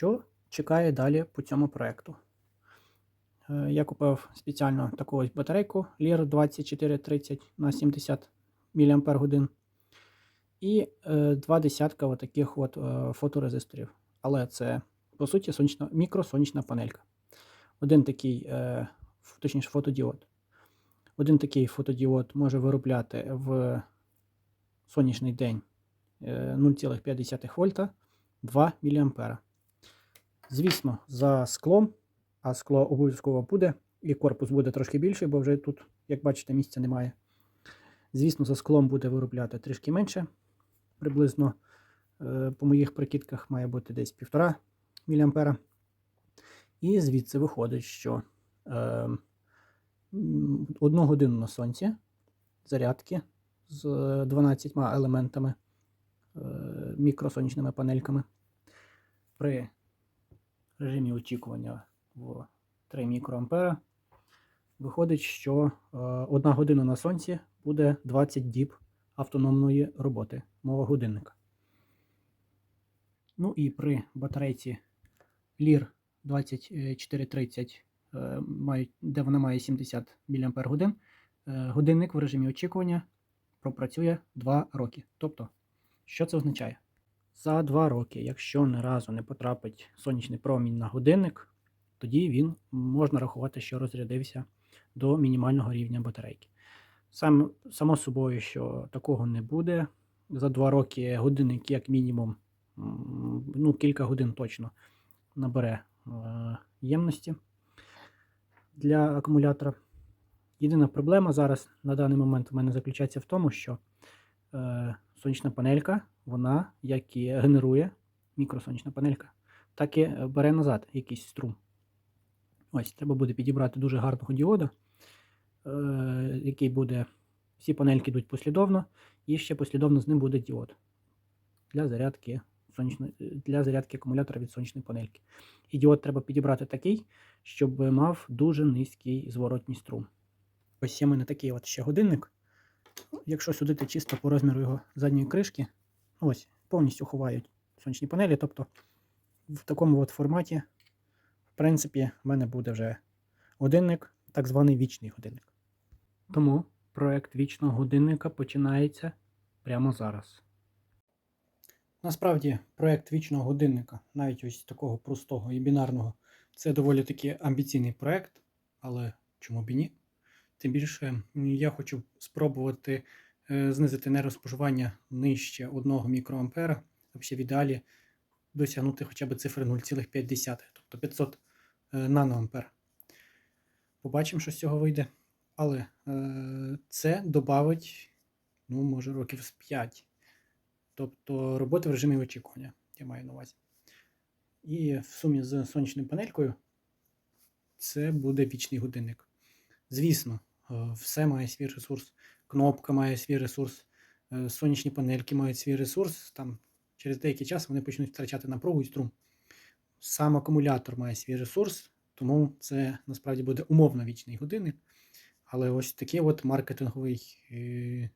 Що чекає далі по цьому проекту? Е, Я купив спеціально таку ось батарейку Lear 2430 на 70 мАч і е, два десятка таких от е, фоторезисторів. Але це, по суті, сонячна, мікросонячна панелька. Один такий, точніше, фотодіод. Один такий фотодіод може виробляти в сонячний день е, 0,5 вольта 2 мА. Звісно, за склом, а скло обов'язково буде, і корпус буде трошки більший, бо вже тут, як бачите, місця немає. Звісно, за склом буде виробляти трішки менше. Приблизно, е, по моїх прикидках, має бути десь 1,5 мА. І звідси виходить, що е, одну годину на сонці зарядки з 12 елементами, е, мікросонячними панельками. При режимі очікування в 3 мікроампера виходить, що е, одна година на сонці буде 20 діб автономної роботи мова годинника. Ну і при батарейці Lear 2430, е, де вона має 70 мАч, е, годинник в режимі очікування пропрацює 2 роки. Тобто, що це означає? За 2 роки, якщо ні разу не потрапить сонячний промінь на годинник, тоді він можна рахувати, що розрядився до мінімального рівня батарейки. Сам, само собою, що такого не буде. За 2 роки годинник, як мінімум, ну, кілька годин точно набере е, ємності для акумулятора. Єдина проблема зараз на даний момент у мене заключається в тому, що е, сонячна панелька, вона як і генерує мікросонячна панелька, так і е, бере назад якийсь струм. Ось, треба буде підібрати дуже гарного діода, е, який буде. Всі панельки йдуть послідовно, і ще послідовно з ним буде діод для зарядки, сонячної, для зарядки акумулятора від сонячної панельки. І діод треба підібрати такий, щоб мав дуже низький зворотній струм. Ось є в мене такий от ще годинник. Якщо судити чисто по розміру його задньої кришки, ось повністю ховають сонячні панелі. Тобто в такому от форматі, в принципі, в мене буде вже годинник, так званий вічний годинник. Тому проект вічного годинника починається прямо зараз. Насправді, проект вічного годинника, навіть ось такого простого і бінарного, це доволі таки амбіційний проект, але чому б і ні? Тим більше я хочу спробувати е, знизити нерозпоживання нижче 1 мікроампера, взагалі в ідеалі досягнути хоча б цифри 0,5, тобто 500 е, наноампер. Побачимо, що з цього вийде. Але е, це додавить, ну, може, років з 5. Тобто роботи в режимі очікування, я маю на увазі. І в сумі з сонячною панелькою це буде вічний годинник. Звісно, все має свій ресурс. Кнопка має свій ресурс, е, сонячні панельки мають свій ресурс. Там через деякий час вони почнуть втрачати напругу і струм. Сам акумулятор має свій ресурс, тому це насправді буде умовно вічний годинник. Але ось такий от маркетинговий е,